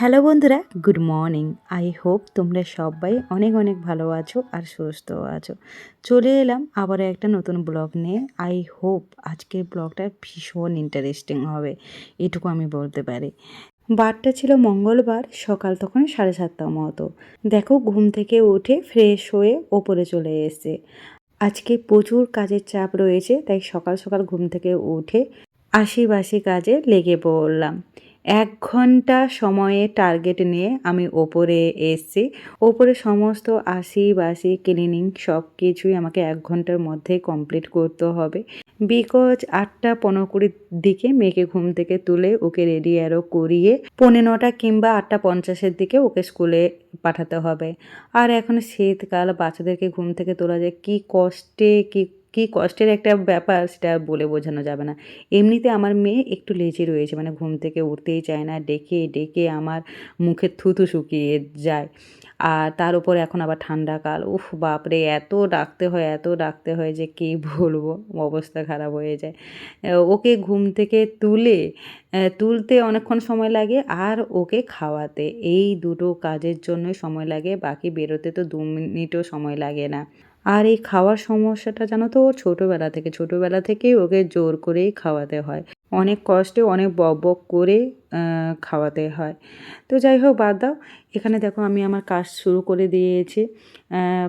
Hello বন্ধুরা, good morning. I hope তোমরা সবাই অনেক অনেক ভালো আছো আর সুস্থ আছো। চলে এলাম আবার একটা নতুন ব্লগ নিয়ে। আই হোপ আজকের ব্লগটা ভীষণ ইন্টারেস্টিং হবে, এটুকু আমি বলতে পারি। বারটা ছিল মঙ্গলবার, সকাল তখন সাড়ে সাতটা মতো। দেখো, ঘুম থেকে উঠে ফ্রেশ হয়ে ওপরে চলে এসেছে। আজকে প্রচুর কাজের চাপ রয়েছে, তাই সকাল সকাল ঘুম থেকে উঠে আশি বাসি কাজে লেগে পড়লাম। এক ঘণ্টা সময়ে টার্গেট নিয়ে আমি ওপরে এসছি। ওপরে সমস্ত আশি বাসি ক্লিনিং সব কিছুই আমাকে এক ঘণ্টার মধ্যে কমপ্লিট করতে হবে। বিকজ আটটা পনেরো কুড়ির দিকে মেয়েকে ঘুম থেকে তুলে ওকে রেডি আরও করিয়ে পৌনে নটা কিংবা আটটা পঞ্চাশের দিকে ওকে স্কুলে পাঠাতে হবে। আর এখন শীতকাল, বাচ্চাদেরকে ঘুম থেকে তোলা যায় কী কষ্টে, কী কী কষ্টের একটা ব্যাপার সেটা বলে বোঝানো যাবে না। এমনিতে আমার মেয়ে একটু লেজি রয়েছে মানে ঘুম থেকে উঠতেই চায় না, ডেকে ডেকে আমার মুখের থুতু শুকিয়ে যায়। আর তার উপর এখন আবার ঠান্ডাকাল উফ বাপরে, এত ডাকতে হয়, এত ডাকতে হয় যে কী বলব? অবস্থা খারাপ হয়ে যায়। ওকে ঘুম থেকে তুলে তুলতে অনেকক্ষণ সময় লাগে আর ওকে খাওয়াতে। এই দুটো কাজের জন্যই সময় লাগে, বাকি বেরোতে তো দু মিনিটও সময় লাগে না। আর এই খাওয়ার সমস্যাটা জানো তো ওর ছোটোবেলা থেকে, ছোটোবেলা থেকেই ওকে জোর করেই খাওয়াতে হয়। অনেক কষ্টে অনেক বক বক করে খাওয়াতে হয়। তো যাই হোক, বাদ দাও। এখানে দেখো আমি আমার কাজ শুরু করে দিয়েছি।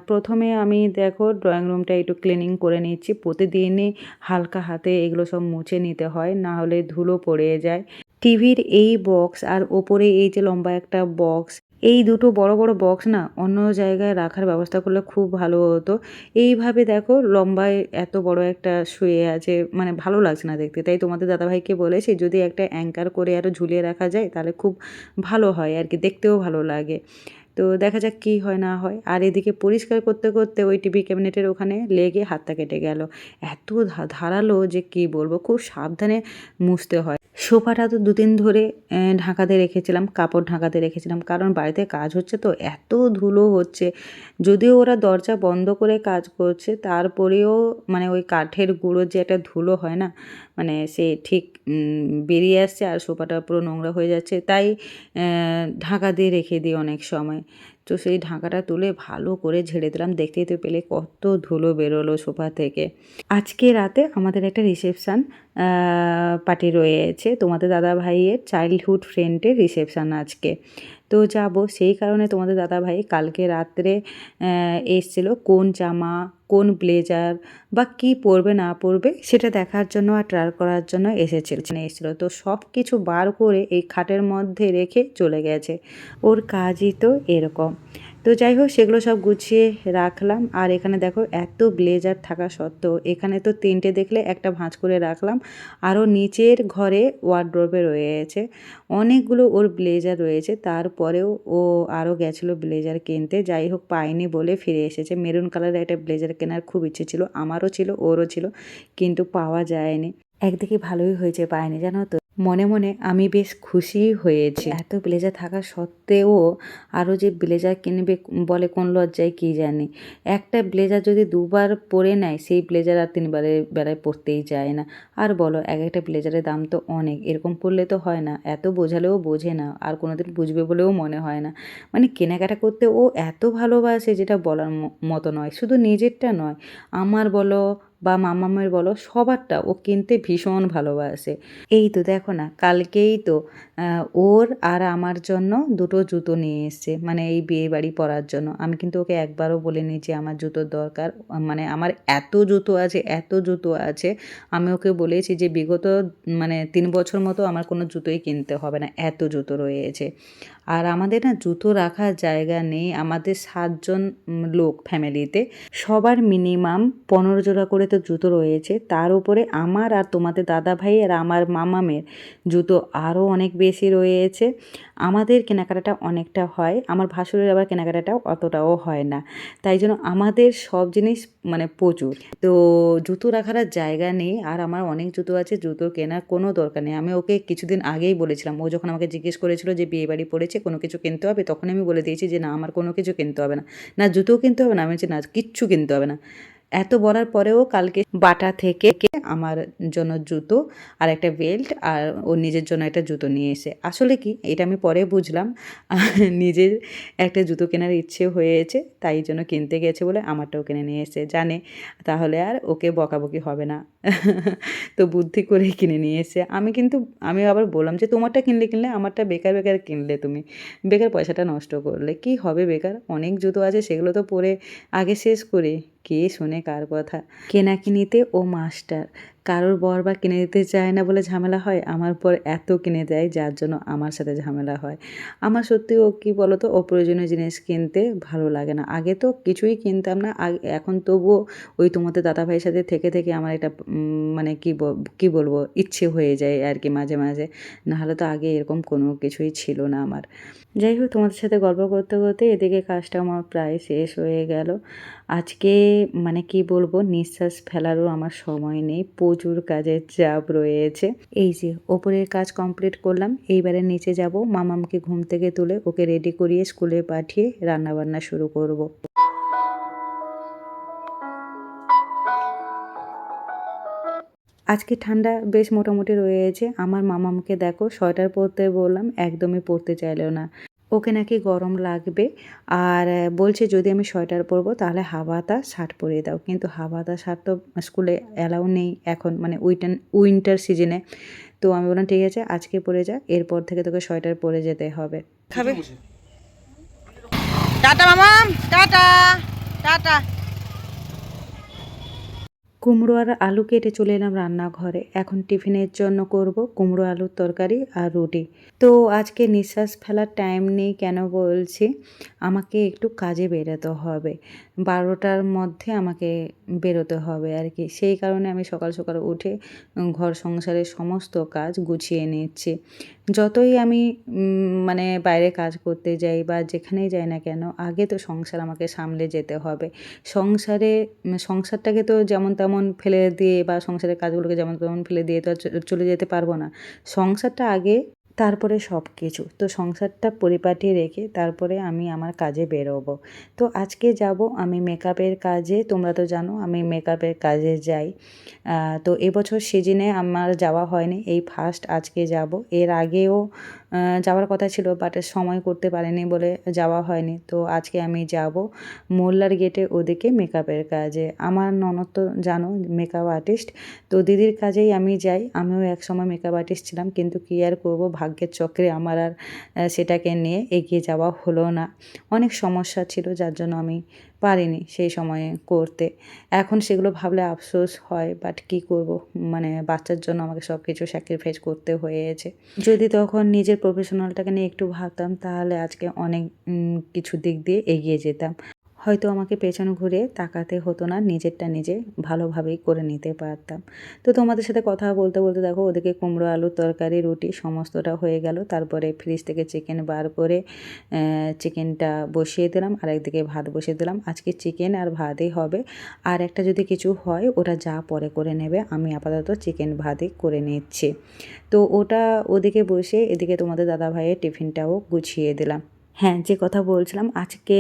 প্রথমে আমি দেখো ড্রয়িং রুমটা একটু ক্লিনিং করে নিচ্ছি। প্রতিদিনই হালকা হাতে এগুলো সব মুছে নিতে হয়, না হলে ধুলো পড়ে যায়। টিভির এই বক্স আর ওপরে এই যে লম্বা একটা বক্স এই দুটো বড় বড় বক্স না অন্য জায়গায় রাখার ব্যবস্থা করলে খুব ভালো হতো। এইভাবে দেখো লম্বায় এত বড় একটা শুয়ে আছে মানে ভালো লাগছে না দেখতে। তাই তোমাদের দাদাভাইকে বলেছি, যদি একটা অ্যাঙ্কার করে আরও ঝুলিয়ে রাখা যায়, তাহলে খুব ভালো হয় আর কি, দেখতেও ভালো লাগে। তো দেখা যাক কী হয়, না হয়। আর এদিকে পরিষ্কার করতে করতে ওই টিভি ক্যাবিনেটের ওখানে লেগে হাতটা কেটে গেল। এত ধারালো যে কি বলব, খুব সাবধানে মুছতে হয়। সোফাটা তো দুদিন ধরে ঢাকাতে রেখেছিলাম, কাপড় ঢাকাতে রেখেছিলাম, কারণ বাড়িতে কাজ হচ্ছে তো, এত ধুলো হচ্ছে। যদিও ওরা দরজা বন্ধ করে কাজ করছে, তারপরেও মানে ওই কাঠের গুঁড়ো যে একটা ধুলো হয় না মানে সে ঠিক বেরিয়ে আসছে আর সোফাটা পুরো নোংরা হয়ে যাচ্ছে। তাই ঢাকা দিয়ে রেখে দিই অনেক সময়। তো সেই ঢাকাটা তুলে ভালো করে ঝেড়ে দিলাম। দেখতেই তো পেলে কত ধুলো বেরোলো সোফা থেকে। আজকে রাতে আমাদের একটা রিসেপশান পার্টি রয়েছে। তোমাদের দাদা ভাইয়ের চাইল্ডহুড ফ্রেন্ডের রিসেপশান আজকে। তো যাব, সেই কারণে তোমাদের দাদা ভাই কালকে রাত্রে এসছিলো কোন জামা কোন ব্লেজার বা কি পরবে, না পরবে, সেটা দেখার জন্য আর ট্রায়াল করার জন্য এসেছিল এসেছিল। তো সব কিছু বার করে এই খাটের মধ্যে রেখে চলে গেছে। ওর কাজই তো এরকম। তো যাই হোক সেগুলো সব গুছিয়ে রাখলাম। আর এখানে দেখো, এত ব্লেজার থাকা সত্ত্বেও এখানে তো তিনটে দেখলে একটা ভাঁজ করে রাখলাম। আরও নিচের ঘরে ওয়ার্ড্রোবে রয়েছে। অনেকগুলো ওর ব্লেজার রয়েছে। তারপরেও ও আরও গেছিল ব্লেজার কিনতে। যাই হোক পায়নি বলে ফিরে এসেছে। মেরুন কালারের একটা ব্লেজার কেনার খুব ইচ্ছে ছিল। আমারও ছিল, ওরও ছিল। কিন্তু পাওয়া যায়নি। একদিকে ভালোই হয়েছে পায়নি জানো তো? মনে মনে আমি বেশ খুশি হয়েছি। এত ব্লেজার থাকা সত্ত্বেও আরও যে ব্লেজার কিনবে বলে কোন লজ্জায় কী জানি। একটা ব্লেজার যদি দুবার পরে নেয়, সেই ব্লেজার আর তিনবারের বেলায় পরতেই যায় না। আর বলো, এক একটা ব্লেজারের দাম তো অনেক। এরকম পড়লে তো হয় না। এত বোঝালেও বোঝে না। আর কোনোদিন বুঝবে বলেও মনে হয় না। মানে কেনাকাটা করতে ও এত ভালোবাসে, যেটা বলার মতো নয়। শুধু নিজেরটা নয়। আমার বলো বা মামামের বলো, সবারটা ও কিনতে ভীষণ ভালোবাসে। এই তো দেখো না, কালকেই তো ওর আর আমার জন্য দুটো জুতো নিয়ে এসছে মানে এই বিয়ে বাড়ি পরার জন্য। আমি কিন্তু ওকে একবারও বলিনি যে আমার জুতোর দরকার মানে আমার এত জুতো আছে, এত জুতো আছে, আমি ওকে বলেছি যে বিগত মানে তিন বছর মতো আমার কোনো জুতোই কিনতে হবে না, এত জুতো রয়েছে। আর আমাদের না জুতো রাখার জায়গা নেই। আমাদের সাতজন লোক ফ্যামিলিতে সবার মিনিমাম পনেরো জোড়া করে তো জুতো রয়েছে। তার উপরে আমার আর তোমাদের দাদা ভাই আর আমার মামামের জুতো আরও অনেক বেশি রয়েছে। আমাদের কেনাকাটাটা অনেকটা হয়। আমার ভাসুরের আবার কেনাকাটাটাও অতটাও হয় না। তাই জন্য আমাদের সব জিনিস মানে প্রচুর। তো জুতো রাখার জায়গা নেই। আর আমার অনেক জুতো আছে, জুতো কেনার কোনো দরকার নেই। আমি ওকে কিছুদিন আগেই বলেছিলাম। ও যখন আমাকে জিজ্ঞেস করেছিল যে বিয়ে বাড়ি পড়েছে কোনো কিছু কিনতে হবে, তখন আমি বলে দিয়েছি যে, না, আমার কোনো কিছু কিনতে হবে না। না জুতো কিনতে হবে না? আমি বলছি, না, কিচ্ছু কিনতে হবে না। এত বলার পরেও কালকে বাটা থেকে আমার জন্য জুতো আর একটা বেল্ট আর ওর নিজের জন্য একটা জুতো নিয়ে এসে। আসলে কি? এটা আমি পরে বুঝলাম। নিজের একটা জুতো কেনার ইচ্ছে হয়েছে, তাই জন্য কিনতে গেছে বলে আমারটাও কিনে নিয়ে এসে। জানে, তাহলে আর ওকে বকাবকি হবে না। তো বুদ্ধি করেই কিনে নিয়ে এসে। আমি কিন্তু, আমি আবার বললাম যে, তোমারটা কিনলে কিনলে, আমারটা বেকার বেকার কিনলে তুমি। বেকার পয়সাটা নষ্ট করলে। কি হবে বেকার? অনেক জুতো আছে, সেগুলো তো পরে আগে শেষ করি। কে শোনে কার কথা? কেনাকিনিতে ও মাস্টার। কারোর বর বা কিনে দিতে চায় না বলে ঝামেলা হয়, আমার পর এত কিনে দেয় যার জন্য আমার সাথে ঝামেলা হয়। আমার সত্যি ও কী বলতো অপ্রয়োজনীয় জিনিস কিনতে ভালো লাগে না। আগে তো কিছুই কিনতাম না এখন তবুও ওই তোমাদের দাদাভাইয়ের সাথে থেকে থেকে আমার একটা মানে কী কী বলব, ইচ্ছে হয়ে যায় আর কি মাঝে মাঝে। নাহলে তো আগে এরকম কোনো কিছুই ছিল না আমার। যাই হোক, তোমাদের সাথে গল্প করতে করতে এদিকে কাজটা আমার প্রায় শেষ হয়ে গেল। আজকে মানে কি বলব, নিঃশ্বাস ফেলারও আমার সময় নেই, প্রচুর কাজের চাপ রয়েছে এই যে ওপরের কাজ কমপ্লিট করলাম, এইবারে নিচে যাব, মামামকে ঘুম থেকে তুলে ওকে রেডি করিয়ে স্কুলে পাঠিয়ে রান্নাবান্না শুরু করব। আজকে ঠান্ডা বেশ মোটামুটি রয়েছে, আমার মামামকে দেখো, সোয়েটার পরতে বললাম, একদমই পরতে চাইলো না ওকে নাকি গরম লাগবে। আর বলছে যদি আমি সোয়েটার পরবো তাহলে হাওয়াতা শার্ট পরিয়ে দাও। কিন্তু হাওয়াতা শার্ট তো স্কুলে অ্যালাউ নেই এখন মানে উইটার উইন্টার সিজনে। তো আমি বললাম, ঠিক আছে, আজকে পরে যা, এরপর থেকে তোকে সোয়েটার পরে যেতে হবে। খাবে? টাটা মামাম টাটা টাটা। কুমড়ো আর আলু কেটে চলে এলাম রান্নাঘরে। এখন টিফিনের জন্য করব কুমড়ো আলুর তরকারি আর রুটি। তো আজকে নিঃশ্বাস ফেলার টাইম নেই কেন বলছি? আমাকে একটু কাজে বেরোতে হবে। বারোটার মধ্যে আমাকে বেরোতে হবে আর কি। সেই কারণে আমি সকাল সকাল উঠে ঘর সংসারের সমস্ত কাজ গুছিয়ে নিচ্ছি। যতই আমি মানে বাইরে কাজ করতে যাই বা যেখানেই যাই না কেন, আগে তো সংসার আমাকে সামলে যেতে হবে। সংসারে সংসারটাকে তো যেমন তেমন ফেলে দিয়ে বা সংসারের কাজগুলোকে যেমন তেমন ফেলে দিয়ে তো চলে যেতে পারব না। সংসারটা আগে তারপরে সব কিছু। তো সংসারটা পরিপাটি রেখে তারপরে আমি আমার কাজে বেরোবো। তো আজকে যাব আমি মেকআপের কাজে, তোমরা তো জানো আমি মেকআপের কাজে যাই। তো এবছর সিজনে আমার যাওয়া হয়নি, এই ফার্স্ট আজকে যাব। এর আগেও যাওয়ার কথা ছিল বাট সময় করতে পারেনি বলে যাওয়া হয়নি। তো আজকে আমি যাব মোল্লার গেটে ওদিকে মেকআপের কাজে। আমার ননদ তো জানো মেকআপ আর্টিস্ট তো দিদির কাজেই আমি যাই। আমিও একসময় মেকআপ আর্টিস্ট ছিলাম, কিন্তু কী আর করব? ভাগ্যের চক্রে আমার আর সেটাকে নিয়ে এগিয়ে যাওয়া হলো না। অনেক সমস্যা ছিল, যার জন্য আমি পারিনি সেই সময়ে করতে। এখন সেগুলো ভাবলে আফসোস হয় বাট কি করব? মানে বাচ্চার জন্য আমাকে সব কিছু স্যাক্রিফাইস করতে হয়েছে। যদি তখন নিজের প্রফেশনালটাকে নিয়ে একটু ভাবতাম, তাহলে আজকে অনেক কিছু দিক দিয়ে এগিয়ে যেতাম। হয়তো আমাকে পেছন ঘুরে তাকাতে হতো না, নিজেরটা নিজে ভালোভাবেই করে নিতে পারতাম। তো তোমাদের সাথে কথা বলতে বলতে দেখো ওদিকে কুমড়ো আলুর তরকারি, রুটি সমস্তটা হয়ে গেল। তারপরে ফ্রিজ থেকে চিকেন বার করে চিকেনটা বসিয়ে দিলাম আর একদিকে ভাত বসিয়ে দিলাম। আজকে চিকেন আর ভাতই হবে। আর একটা যদি কিছু হয়, ওটা যা পরে করে নেবে, আমি আপাতত চিকেন ভাতই করে নিচ্ছি। তো ওটা ওদিকে বসে এদিকে তোমাদের দাদা ভাইয়ের টিফিনটাও গুছিয়ে দিলাম। হ্যাঁ যে কথা বলছিলাম, আজকে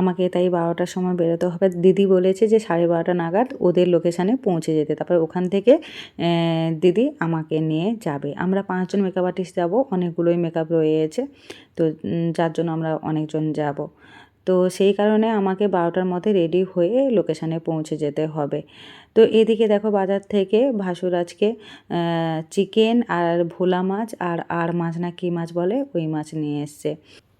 আমাকে তাই বারোটার সময় বেরোতে হবে। দিদি বলেছে যে সাড়ে বারোটা নাগাদ ওদের লোকেশানে পৌঁছে যেতে। তারপর ওখান থেকে দিদি আমাকে নিয়ে যাবে। আমরা পাঁচজন মেকআপ আর্টিস্ট যাব, অনেকগুলোই মেকআপ রয়েছে। তো যার জন্য আমরা অনেকজন যাব। তো সেই কারণে আমাকে বারোটার মধ্যে রেডি হয়ে লোকেশানে পৌঁছে যেতে হবে। তো এদিকে দেখো বাজার থেকে ভাসুর আজকে চিকেন আর ভোলা মাছ আর আর মাছ না কী মাছ বলে? ওই মাছ নিয়ে এসছে।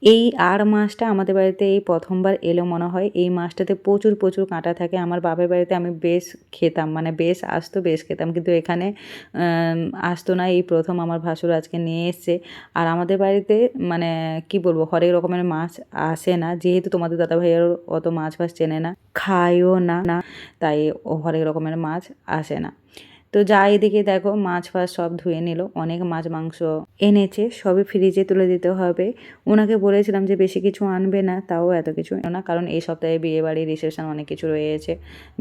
এই আর মাছটা আমাদের বাড়িতে এই প্রথমবার এলো মনে হয়। এই মাছটাতে প্রচুর প্রচুর কাঁটা থাকে। আমার বাপের বাড়িতে আমি বেশ খেতাম মানে বেশ আসতো, বেশ খেতাম। কিন্তু এখানে আসতো না। এই প্রথম আমার ভাসুর আজকে নিয়ে এসছে। আর আমাদের বাড়িতে মানে কি বলব, হরেক রকমের মাছ আসে না। যেহেতু তোমাদের দাদা ভাইয়ের অত মাছ ফাছ চেনে না, খায়ও না না, তাই হরেক রকমের মাছ আসে না। তো যা এদিকে দেখো, মাছ ফাছ সব ধুয়ে নিল, অনেক মাছ মাংস এনেছে, সবই ফ্রিজে তুলে দিতে হবে। ওনাকে বলেছিলাম যে বেশি কিছু আনবে না, তাও এত কিছু না, কারণ এই সপ্তাহে বিয়ে বাড়ি রিসেপশন অনেক কিছু রয়েছে,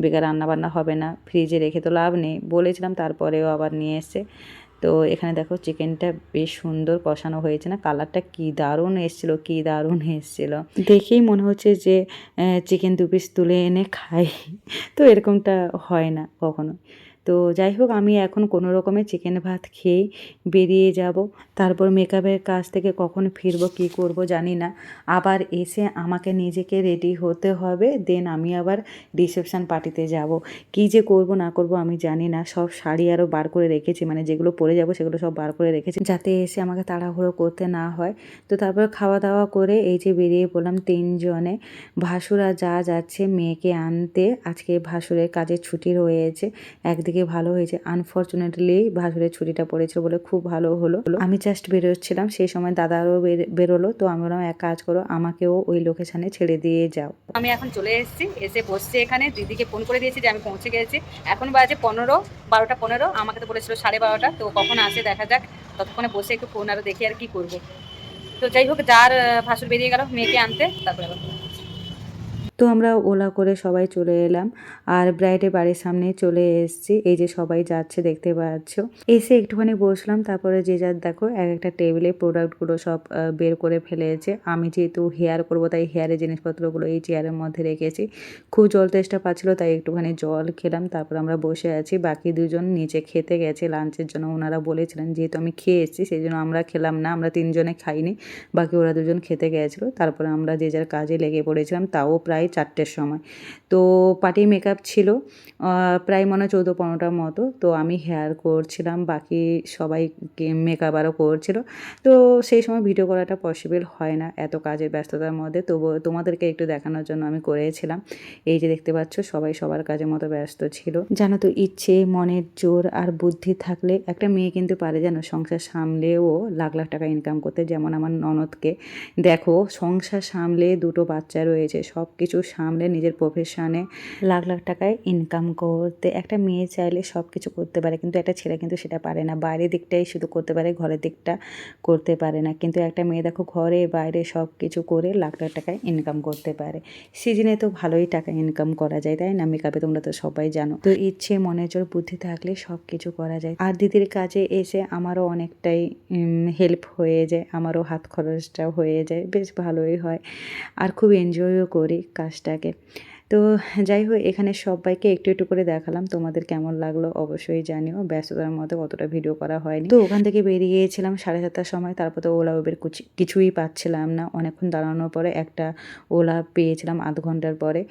বেকার রান্না বান্না হবে না ফ্রিজে রেখে তো লাভ নেই। বলেছিলাম তারপরেও আবার নিয়ে এসছে। তো এখানে দেখো চিকেনটা বেশ সুন্দর কষানো হয়েছে না কালারটা কি দারুণ এসেছিল, কি দারুণ এসেছিল। দেখেই মনে হচ্ছে যে চিকেন দু পিস তুলে এনে খাই। তো এরকমটা হয় না কখনো তো যাই হোক, আমি এখন কোনো রকমে চিকেন ভাত খেয়ে বেরিয়ে যাব। তারপর মেকআপের কাজ থেকে কখন ফিরবো, কী করব জানি না। আবার এসে আমাকে নিজেকে রেডি হতে হবে দেন আমি আবার রিসেপশান পার্টিতে যাব। কী যে করব, না করব আমি জানি না। সব শাড়ি আরও বার করে রেখেছি মানে যেগুলো পরে যাব সেগুলো সব বার করে রেখেছি। যাতে এসে আমাকে তাড়াহুড়ো করতে না হয়। তো তারপর খাওয়া দাওয়া করে এই যে বেরিয়ে পড়লাম তিনজনে। ভাসুরা যা যাচ্ছে মেয়েকে আনতে। আজকে ভাসুরের কাজের ছুটি রয়েছে। একদিকে ভালো হয়েছে। আনফর্চুনেটলি ভাসুরের ছুটিটা পড়েছিল বলে খুব ভালো হলো। আমি জাস্ট বেরোচ্ছিলাম, সেই সময় দাদারও বের- বেরোলো। তো আমি বললাম, এক কাজ করো, আমাকেও ওই লোকেশানে ছেড়ে দিয়ে যাও। আমি এখন চলে এসেছি, এসে বসছি এখানে। দিদিকে ফোন করে দিয়েছি যে আমি পৌঁছে গেছি। এখন বাজে পনেরো, বারোটা পনেরো। আমাকে তো বলেছিল সাড়ে বারোটা। তো কখন আসে দেখা যাক। ততক্ষণে বসে একটু ফোন আরও দেখি আর কি করব। তো যাই হোক, যার ভাসুর বেরিয়ে গেল, মেয়েকে আনতে, তারপরে আবার। তো আমরা ওলা করে সবাই চলে এলাম। আর ব্রাইডের বাড়ির সামনে চলে এসেছি। এই যে সবাই যাচ্ছে, দেখতে পাচ্ছ। এসে একটুখানি বসলাম। তারপরে যে যার দেখো, এক একটা টেবিলে প্রোডাক্টগুলো সব বের করে ফেলেছে। আমি যেহেতু হেয়ার করব, তাই হেয়ারের জিনিসপত্রগুলো এই চেয়ারের মধ্যে রেখেছি। খুব জল তেষ্টা পাচ্ছিল, তাই একটুখানি জল খেলাম। তারপর আমরা বসে আছি। বাকি দুজন নিচে খেতে গেছে লাঞ্চের জন্য। ওনারা বলেছিলেন, যেহেতু আমি খেয়ে এসেছি সেই জন্য আমরা খেলাম না। আমরা তিনজনে খাইনি। বাকি ওরা দুজন খেতে গেছিল। তারপরে আমরা যে যার কাজে লেগে পড়েছিলাম, তাও প্রায় চারটের সময়। তো পার্টি মেকআপ ছিল প্রায় মনে হয় চৌদ্দ পনেরোটার মতো। তো আমি হেয়ার করছিলাম, বাকি সবাই মেকআপ আরও করছিল। তো সেই সময় ভিডিও করাটা পসিবল হয় না এত কাজের ব্যস্ততার মধ্যে। তবু তোমাদেরকে একটু দেখানোর জন্য আমি করেছিলাম। এই যে দেখতে পাচ্ছ, সবাই সবার কাজের মতো ব্যস্ত ছিল। জানো তো, ইচ্ছে মনের জোর আর বুদ্ধি থাকলে একটা মেয়ে কিন্তু পারে যেন। সংসার সামলেও লাখ লাখ টাকা ইনকাম করতে। যেমন আমার ননদকে। দেখো, সংসার সামলে দুটো বাচ্চা রয়েছে সব কিছু সামলে নিজের প্রফেশনে লাখ লাখ টাকায় ইনকাম করতে, একটা মেয়ে চাইলে সব কিছু করতে পারে, কিন্তু একটা ছেলে কিন্তু সেটা পারে না। বাইরের দিকটাই শুধু করতে পারে, ঘরের দিকটা করতে পারে না। কিন্তু একটা মেয়ে দেখো ঘরে, বাইরে সব কিছু করে লাখ লাখ টাকায় ইনকাম করতে পারে। সিজনে তো ভালোই টাকা ইনকাম করা যায়, তাই না মেকআপে? তোমরা তো সবাই জানো। তো ইচ্ছে মনে জোর, বুদ্ধি থাকলে সব কিছু করা যায়। আর দিদির কাজে এসে আমারও অনেকটাই হেল্প হয়ে যায়, আমারও হাত খরচটা হয়ে যায়। বেশ ভালোই হয়। আর খুব এনজয়ও করি কাজটাকে তো যাই হোক, এখানে সবাইকে একটু একটু করে দেখালাম তোমাদের কেমন লাগল। অবশ্যই জানিও। ব্যস্ততার মধ্যে অতটা ভিডিও করা হয়নি। তো ওখান থেকে বেরিয়ে গিয়েছিলাম সাড়ে সাতটার সময়। তারপর তো ওলা উবের কিছুই পাচ্ছিলাম না। অনেকক্ষণ দাঁড়ানোর পরে একটা ওলা পেয়েছিলাম আধ ঘণ্টার পরে।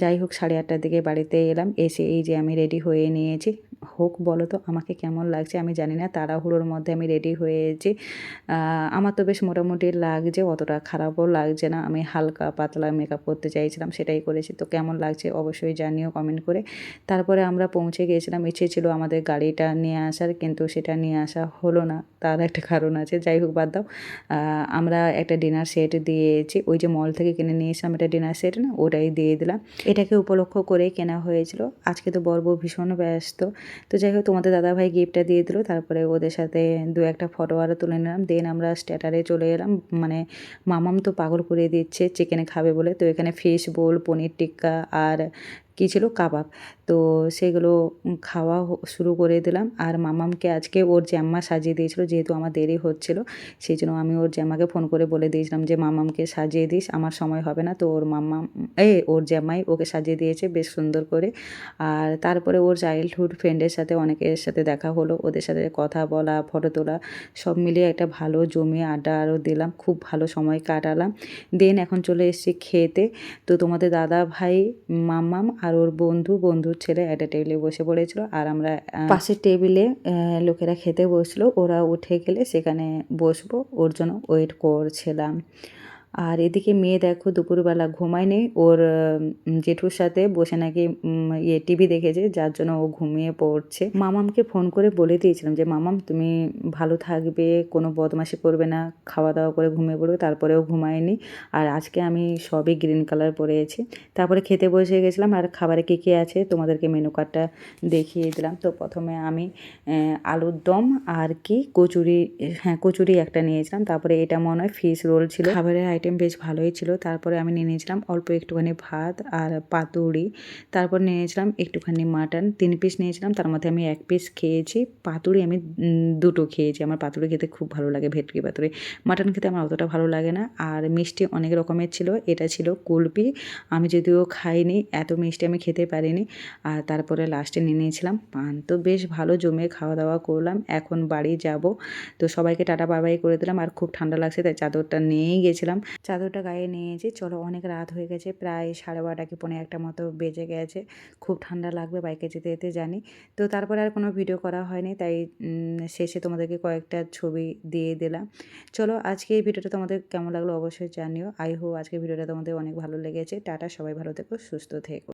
যাই হোক, সাড়ে আটটার দিকে বাড়িতে এলাম। এসে এই যে আমি রেডি হয়ে নিয়েছি। হোক বলো তো, আমাকে কেমন লাগছে আমি জানি না, তাড়াহুড়োর মধ্যে আমি রেডি হয়েছি। আমার তো বেশ মোটামুটি লাগছে, অতটা খারাপও লাগছে না। আমি হালকা পাতলা মেকআপ করতে চাইছিলাম, সেটাই করেছি। তো কেমন লাগছে অবশ্যই জানিও কমেন্ট করে। তারপরে আমরা পৌঁছে গিয়েছিলাম ইচ্ছে ছিল আমাদের গাড়িটা নিয়ে আসার, কিন্তু সেটা নিয়ে আসা হলো না। তার একটা কারণ আছে, যাই হোক বাদ দাও। আমরা একটা ডিনার সেট দিয়েছি, ওই যে মল থেকে কিনে নিয়ে এসেছিলাম একটা ডিনার সেট না, ওটাই দিয়ে দিলাম। এটাকে উপলক্ষ করে কেনা হয়েছিল। আজকে তো বর্ব ভীষণ ব্যস্ত। তো যাই হোক, তোমাদের দাদাভাই গিফটটা দিয়ে দিল। তারপরে ওদের সাথে দু একটা ফটো আরও তুলে নিলাম। দেন আমরা স্ট্যাটারে চলে এলাম। মানে মামাম তো পাগল করে দিচ্ছে চিকেনে খাবে বলে। তো এখানে ফিশ বোল পনির টিক্কা আর কী ছিল? কাবাব। তো সেগুলো খাওয়া শুরু করে দিলাম। আর মামামকে আজকে ওর জ্যাম্মা সাজিয়ে দিয়েছিল, যেহেতু আমার দেরি হচ্ছিল সেই জন্য আমি ওর জ্যাম্মাকে ফোন করে বলে দিয়েছিলাম যে, মামামকে সাজিয়ে দিস, আমার সময় হবে না। তো ওর মাম্মাম এ, ওর জ্যাম্মাই ওকে সাজিয়ে দিয়েছে বেশ সুন্দর করে। আর তারপরে ওর চাইল্ডহুড ফ্রেন্ডের সাথে অনেকের সাথে দেখা হলো, ওদের সাথে কথা বলা ফটো তোলা, সব মিলিয়ে একটা ভালো জমিয়ে আড্ডা আরও দিলাম, খুব ভালো সময় কাটালাম। দেন এখন চলে এসেছি খেতে। তো তোমাদের দাদা ভাই মাম্মাম আর ওর বন্ধু, বন্ধুর ছেলে একটা টেবিলে বসে পড়েছিল আর আমরা পাশের টেবিলে লোকেরা খেতে বসল। ওরা উঠে গেলে সেখানে বসবো। ওর জন্য ওয়েট করছিলাম। আর এদিকে মেয়ে দেখো দুপুরবেলা ঘুমায়নি। ওর জেঠুর সাথে বসে নাকি ইয়ে টিভি দেখেছে, যার জন্য ও ঘুমিয়ে পড়ছে। মামামকে ফোন করে বলে দিয়েছিলাম যে, মামাম, তুমি ভালো থাকবে, কোনো বদমাশি করবে না খাওয়া দাওয়া করে ঘুমিয়ে পড়বে। তারপরেও ঘুমায়নি। আর আজকে আমি সবই গ্রিন কালার পরেছি। তারপরে খেতে বসে গেছিলাম আর খাবারে কী কী আছে তোমাদেরকে মেনু কার্ডটা দেখিয়ে দিলাম। তো প্রথমে আমি আলুর দম আর কি, কচুরি হ্যাঁ কচুরি একটা নিয়েছিলাম। তারপরে এটা মনে হয় ফিশ রোল ছিল। খাবারের আইটেম বেশ ভালোই ছিল। তারপরে আমি নিয়ে নিয়েছিলাম অল্প একটুখানি ভাত আর পাতুড়ি। তারপর নিয়ে নিয়েছিলাম একটুখানি মাটন। তিন পিস নিয়েছিলাম, তার মধ্যে আমি এক পিস খেয়েছি। পাতুড়ি আমি দুটো খেয়েছি। আমার পাতুড়ি খেতে খুব ভালো লাগে, ভেটকি পাতুড়ি। মাটন খেতে আমার অতটা ভালো লাগে না। আর মিষ্টি অনেক রকমের ছিল। এটা ছিল কুলপি। আমি যদিও খাইনি, এত মিষ্টি আমি খেতে পারিনি। আর তারপরে লাস্টে নিয়ে নিয়েছিলাম পান। তো বেশ ভালো জমে খাওয়া দাওয়া করলাম। এখন বাড়ি যাব। তো সবাইকে টাটা বাবাই করে দিলাম। আর খুব ঠান্ডা লাগছে, তাই চাদরটা নিয়েই গেছিলাম। চাদরটা গায়ে নিয়েছি চলো অনেক রাত হয়ে গেছে, প্রায় সাড়ে বারোটা কি পনেরো একটা মতো বেজে গেছে। খুব ঠান্ডা লাগবে বাইকে যেতে যেতে জানি। তো তারপরে আর কোনো ভিডিও করা হয়নি, তাই শেষে তোমাদেরকে কয়েকটা ছবি দিয়ে দিলাম। চলো আজকে এই ভিডিওটা তোমাদের কেমন লাগল অবশ্যই জানিও। আই হো আজকে ভিডিওটা তোমাদের অনেক ভালো লেগেছে। টাটা, সবাই ভালো থেকো, সুস্থ থেকো।